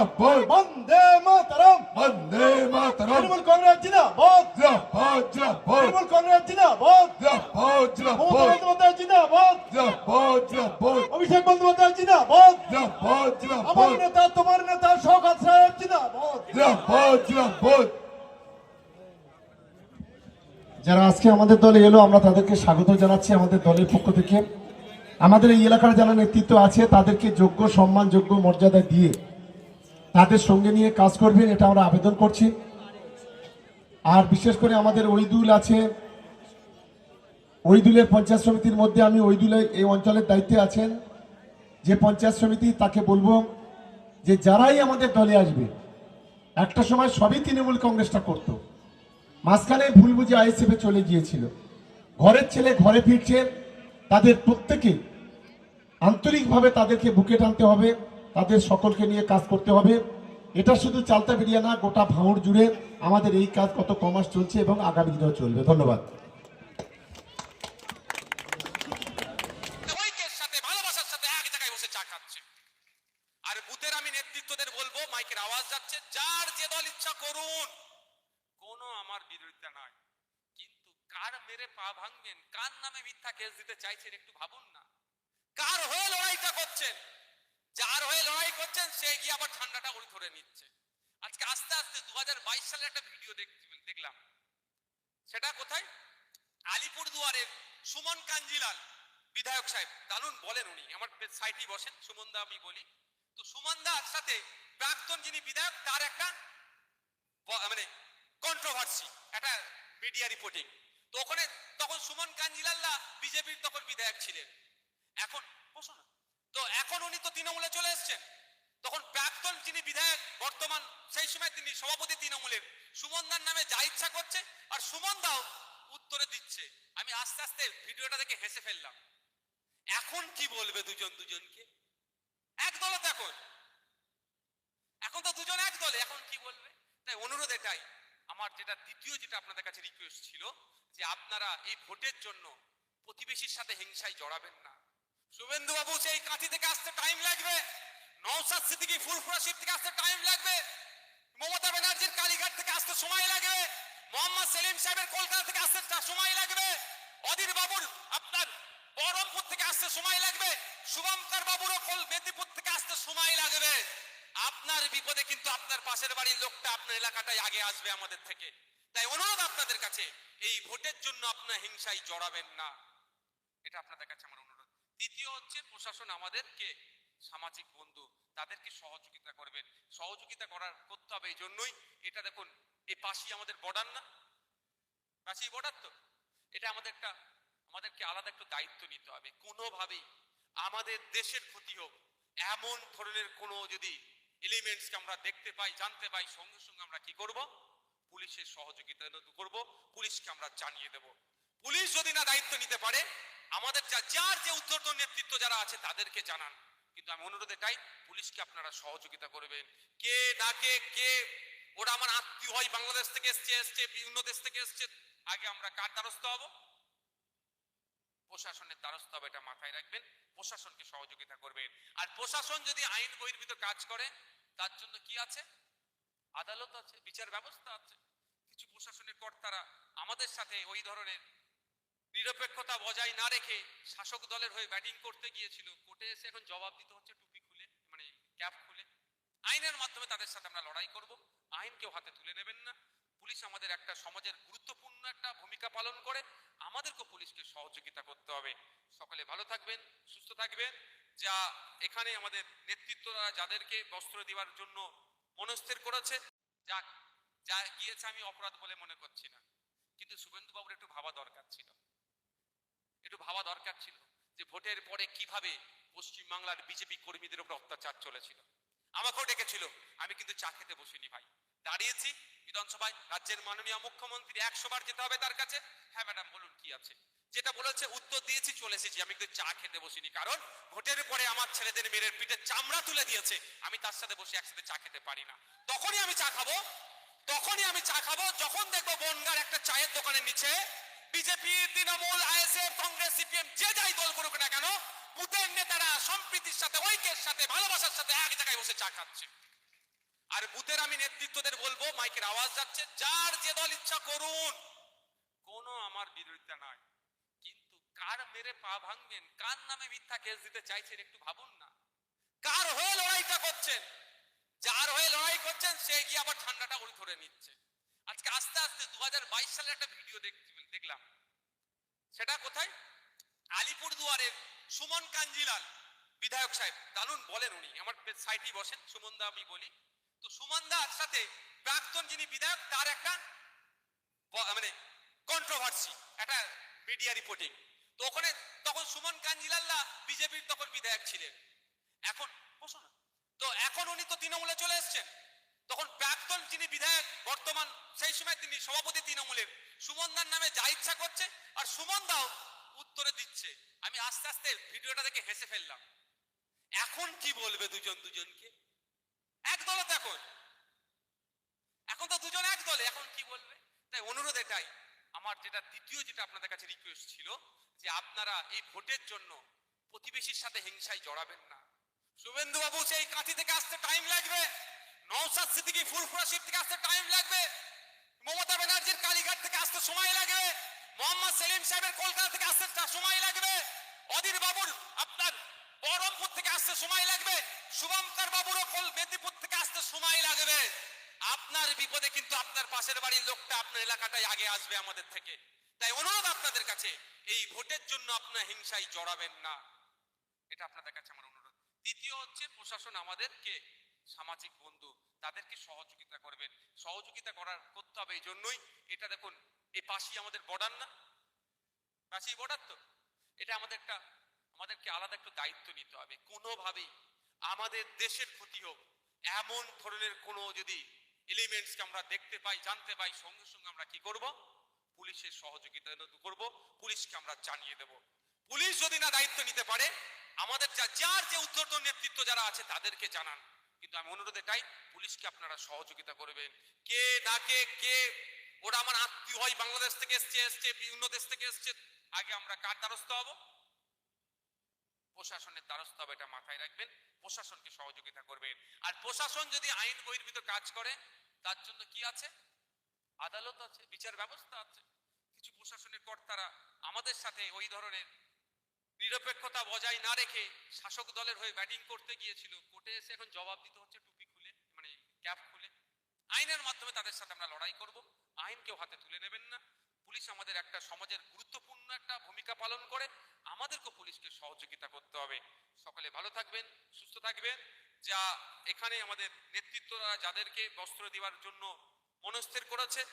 জিন্দাবাদ বন্দে মাতরম বন্দে মাতরম তৃণমূল কংগ্রেস জিন্দাবাদ জিন্দাবাদ জিন্দাবাদ তৃণমূল কংগ্রেস জিন্দাবাদ জিন্দাবাদ মমতা বন্দ্যোপাধ্যায় জিন্দাবাদ জিন্দাবাদ জিন্দাবাদ অভিষেক বন্দ্যোপাধ্যায় জিন্দাবাদ জিন্দাবাদ আমার নেতা তোমার নেতা শওকত সাহেব জিন্দাবাদ জিন্দাবাদ জিন্দাবাদ যারা আজকে আমাদের দলে এলো আমরা তাদেরকে স্বাগত জানাচ্ছি আমাদের দলের পক্ষ থেকে। আমাদের এই এলাকার যারা নেতৃত্ব আছে তাদেরকে যোগ্য সম্মান যোগ্য মর্যাদা দিয়ে তাদের সঙ্গে নিয়ে কাজ করবেন, এটা আমরা আবেদন করছি। আর বিশেষ করে আমাদের ওইদুল আছে। ওইদুলের পঞ্চায়েত সমিতির মধ্যে আমি ওইদুলের এই অঞ্চলের দায়িত্বে আছেন। যে পঞ্চায়েত সমিতি, তাকে বলব যে যারাই আমাদের দলে আসবে, একটা সময় সবই তৃণমূল কংগ্রেসটা করতো। মাঝখানে ভুল বুঝে আইএসএফে চলে গিয়েছিল। ঘরের ছেলে ঘরে ফিরছে, তাদের প্রত্যেকে আন্তরিকভাবে তাদেরকে বুকে টানতে হবে। তাদের সকলকে নিয়ে কাজ করতে হবে। এটা শুধু চালতা বেরিয়ে না, গোটা ভাঙড় জুড়ে আমাদের এই কাজ কত কমাস চলছে এবং আগামী দিনেও চলবে। ধন্যবাদ। আমি নেতৃত্বদের বলব, মাইকের আওয়াজ যাচ্ছে, যার যে দল ইচ্ছা করুন। কোনো আমার বিরোধিতা কিন্তু কার মেরে পা ভাঙবেন, কার নামে মিথ্যা কেস দিতে চাইছেন একটু ভাবুন না। কার হয়ে লড়াইটা করছেন? যার হয়ে লড়াই করছেন, সে গিয়ে আবার ঠান্ডাটা ওই ধরে নিচ্ছে। আজকে আস্তে আস্তে দু সালের একটা ভিডিও দেখলাম। সেটা কোথায়? আলিপুর দুয়ারের সুমন কাঞ্জিলাল, বিধায়ক সাহেব। দারুণ বলেন উনি। আমার সাইটেই বসেন, সুমন দা আমি বলি। তো সুমন দার সাথে প্রাক্তন যিনি বিধায়ক, তার একটা মানে কন্ট্রোভার্সি একটা মিডিয়া রিপোর্টিং তো ওখানে তখন সুমন কাঞ্জিলাল্লা বিজেপির তখন বিধায়ক ছিলেন। এখন বসো না। তো এখন উনি তো তৃণমূলে চলে এসেছেন। তখন প্রাক্তন যিনি বিধায়ক, বর্তমান সেই সময় তিনি সভাপতি তৃণমূলের সুমনদার নামে যা ইচ্ছা করছে, আর সুমন দাও উত্তরে দিচ্ছে। আমি আস্তে আস্তে ভিডিওটা দেখে হেসে ফেললাম। এখন কি বলবে দুজন দুজনকে? এক দলে এখন। এখন তো দুজন এক দলে, এখন কি বলবে? তাই অনুরোধ এটাই, আমার যেটা দ্বিতীয় যেটা আপনাদের কাছে রিকোয়েস্ট ছিল, যে আপনারা এই ভোটের জন্য প্রতিবেশীর সাথে হিংসায় জড়াবেন না। শুভেন্দু বাবু সেই কাঁথি থেকে আসতে টাইম লাগবে। নৌসাদ সিদ্দিকি ফুরফুরা শিব থেকে আসতে টাইম লাগবে। মমতা ব্যানার্জির কালীঘাট থেকে আসতে সময় লাগবে। মোহাম্মদ সেলিম সাহেবের কলকাতা থেকে আসতে সময় লাগবে। অধীর বাবুর আপনার বহরমপুর থেকে আসতে সময় লাগবে। শুভঙ্কর বাবুরও কল মেদিনীপুর থেকে আসতে সময় লাগবে। আপনার বিপদে কিন্তু আপনার পাশের বাড়ির লোকটা আপনার এলাকাটায় আগে আসবে আমাদের থেকে। তাই অনুরোধ আপনাদের কাছে, এই ভোটের জন্য আপনার হিংসায় জড়াবেন না। এটা আপনাদের কাছে দ্বিতীয় হচ্ছে প্রশাসন আমাদেরকে সামাজিক বন্ধু, তাদেরকে সহযোগিতা করবেন। সহযোগিতা করার করতে হবে এই জন্যই। এটা দেখুন, এই পাশেই আমাদের বর্ডার না? পাশেই বর্ডার তো? এটা আমাদের একটা, আমাদেরকে আলাদা একটু দায়িত্ব নিতে হবে। কোনোভাবেই আমাদের দেশের ক্ষতি হোক, এমন ধরনের কোনো যদি এলিমেন্টসকে আমরা দেখতে পাই, জানতে পাই, সঙ্গে সঙ্গে আমরা কি করব? পুলিশের সহযোগিতা করব, পুলিশকে আমরা জানিয়ে দেব। পুলিশ যদি না দায়িত্ব নিতে পারে আমাদের যার যে উত্তরতন নেতৃত্ব যারা আছে তাদেরকে জানান। কিন্তু আমি অনুরোধ এটাই, পুলিশকে আপনারা সহযোগিতা করবেন। কে না কে কে, ওরা আমার আত্মীয় হয়, বাংলাদেশ থেকে এসছে এসছে, বিভিন্ন দেশ থেকে এসছে, আগে আমরা কার দ্বারস্থ হব? প্রশাসনের দ্বারস্থ হবে, এটা মাথায় রাখবেন। প্রশাসনকে সহযোগিতা করবেন। আর প্রশাসন যদি আইন বহির্ভূত কাজ করে, তার জন্য কি আছে? আদালত আছে, বিচার ব্যবস্থা আছে। কিছু প্রশাসনের কর্তারা আমাদের সাথে ওই ধরনের নিরপেক্ষতা বজায় না রেখে শাসক দলের হয়ে ব্যাটিং করতে গিয়েছিল। কোর্টে এসে এখন জবাব দিতে হচ্ছে, টুপি খুলে মানে ক্যাপ খুলে। আইনের মাধ্যমে তাদের সাথে আমরা লড়াই করব। আইন কেউ হাতে তুলে নেবেন না। পুলিশ আমাদের একটা সমাজের গুরুত্বপূর্ণ একটা ভূমিকা পালন করে। আমাদেরকে পুলিশকে সহযোগিতা করতে হবে। সকলে ভালো থাকবেন, সুস্থ থাকবেন। যা এখানে আমাদের নেতৃত্বরা যাদেরকে বস্ত্র দেওয়ার জন্য মনস্থির করেছে যা যা গিয়েছে আমি অপরাধ বলে মনে করছি না। কিন্তু শুভেন্দু বাবুর একটু ভাবা দরকার ছিল। একটু ভাবা দরকার ছিল যে ভোটের পরে কীভাবে পশ্চিমবাংলার বিজেপি কর্মীদের উপর অত্যাচার চলেছিল। আমাকেও ডেকেছিল। আমি কিন্তু চা খেতে বসিনি ভাই। দাঁড়িয়েছি বিধানসভায়, রাজ্যের মাননীয় মুখ্যমন্ত্রী একশো বার যেতে হবে তার কাছে। হ্যাঁ ম্যাডাম, বলুন কি আছে? যেটা বলেছে, উত্তর দিয়েছি, চলে এসেছি। আমি কিন্তু চা খেতে বসিনি। কারণ ভোটের পরে আমার ছেলেদের মেয়ের পিঠে চামড়া তুলে দিয়েছে। আমি তার সাথে বসে একসাথে চা খেতে পারি না। তখনই আমি চা খাব। তখনই আমি চা খাব। যখন দেখব বনগার একটা চায়ের দোকানের নিচে BJP Trinamool, ISF, Congress, CPM, যে যাই দল করুক না কেন বুথের নেতারা সম্প্রীতির সাথে, ঐক্যের সাথে, ভালোবাসার সাথে এক জায়গায় বসে চা খাচ্ছে। আর বুথের আমি নেতৃত্বদের বলব, মাইকের আওয়াজ যাচ্ছে, যার যে দল ইচ্ছা করুন। কোনো আমার বিরোধিতা নাই। কিন্তু কার মেরে পা ভাঙবেন? কার নামে মিথ্যা কেস দিতে চাইছেন একটু ভাবুন না। কার হয়ে লড়াইটা করছেন? যার হয়ে লড়াই করছেন, সে গিয়ে আবার ঠান্ডাটা উড়ে ধরে নিচ্ছে। আজকে আস্তে আস্তে দু সালের একটা ভিডিও দেখলাম। সেটা কোথায়? আলিপুর দুয়ারের সুমন কাঞ্জিলাল, বিধায়ক সাহেব। দারুণ বলেন উনি। আমার সাইটেই বসেন, সুমন দা আমি বলি। তো সুমন দার সাথে প্রাক্তন যিনি বিধায়ক, তার একটা মানে কন্ট্রোভার্সি একটা মিডিয়া রিপোর্টিং তো ওখানে তখন সুমন কাঞ্জিলাল্লা বিজেপির তখন বিধায়ক ছিলেন। এখন, বসো না। তো এখন উনি তো তৃণমূলে চলে এসেছেন। তখন প্রাক্তন যিনি বিধায়ক, বর্তমান সেই সময় তিনি সভাপতি তৃণমূলের, সুমনদার নামে যা ইচ্ছা করছে আর সুমন দাও উত্তরে দিচ্ছে। আমি আস্তে আস্তে ভিডিওটা দেখে হেসে ফেললাম। এখন কি বলবে দুজন দুজনকে? এক দলে এখন। এখন তো দুজন এক দলে, এখন কি বলবে? তাই অনুরোধ এটাই, আমার যেটা দ্বিতীয় যেটা আপনাদের কাছে রিকোয়েস্ট ছিল, যে আপনারা এই ভোটের জন্য প্রতিবেশীর সাথে হিংসায় জড়াবেন না। শুভেন্দু বাবু সেই কাঁথি থেকে আসতে টাইম লাগবে। নৌসাদ সিদ্দিকি ফুরফুরা সিট থেকে আসতে টাইম লাগবে। মমতা ব্যানার্জির কালীঘাট থেকে আসতে সময় লাগবে। মোহাম্মদ সেলিম সাহেবের কলকাতা থেকে আসতে সময় লাগবে। অধীর বাবুর আপনার বহরমপুর থেকে আসতে সময় লাগবে। শুভঙ্কর বাবুরও কল মেদিনীপুর থেকে আসতে সময় লাগবে। আপনার বিপদে কিন্তু আপনার পাশের বাড়ির লোকটা আপনার এলাকাটাই আগে আসবে আমাদের থেকে। তাই অনুরোধ আপনাদের কাছে, এই ভোটের জন্য আপনার হিংসায় জড়াবেন না। এটা আপনাদের কাছে আমার অনুরোধ। দ্বিতীয় হচ্ছে প্রশাসন আমাদেরকে সামাজিক বন্ধু তাদেরকে সহযোগিতা করবেন। সহযোগিতা করার করতে হবে এই জন্যই। এটা দেখুন, এই পাশেই আমাদের বর্ডার না? পাশেই বর্ডার তো? এটা আমাদের একটা, আমাদেরকে আলাদা একটু দায়িত্ব নিতে হবে। কোনোভাবেই আমাদের দেশের ক্ষতি হোক, এমন ধরনের কোনো যদি এলিমেন্টসকে আমরা দেখতে পাই, জানতে পাই, সঙ্গে সঙ্গে আমরা কি করব? পুলিশের সহযোগিতা করব, পুলিশকে আমরা জানিয়ে দেব। পুলিশ যদি না দায়িত্ব নিতে পারে, আমাদের যা- যার যে উত্তরতন নেতৃত্ব যারা আছে, তাদেরকে জানান। কিন্তু আমি অনুরোধ এটাই, পুলিশকে আপনারা সহযোগিতা করবেন। কে না কে কে, ওরা আমার আত্মীয় হয়, বাংলাদেশ থেকে এসছে এসছে, বিভিন্ন দেশ থেকে এসছে, আগে আমরা কার দ্বারস্থ হব? প্রশাসনের দ্বারস্থ হবে, এটা মাথায় রাখবেন। প্রশাসনকে সহযোগিতা করবেন। আর প্রশাসন যদি আইন বহির্ভূত কাজ করে, তার জন্য কি আছে? আদালত আছে, বিচার ব্যবস্থা আছে। কিছু প্রশাসনের কর্তারা আমাদের সাথে ওই ধরনের নিরপেক্ষতা বজায় না রেখে শাসক দলের হয়ে ব্যাটিং করতে গিয়েছিল। কোর্টে এসে এখন জবাব দিতে হচ্ছে টুপি খুলে মানে ক্যাপ খুলে। আইনের মাধ্যমে তাদের সাথে আমরা লড়াই করব। আইন কেউ হাতে তুলে নেবেন না। পুলিশ আমাদের একটা সমাজের গুরুত্বপূর্ণ একটা ভূমিকা পালন করে। আমাদেরকে পুলিশকে সহযোগিতা করতে হবে। সকলে ভালো থাকবেন, সুস্থ থাকবেন। যা এখানে আমাদের নেতৃত্বরা যাদেরকে বস্ত্র দেওয়ার জন্য মনস্থির করেছে।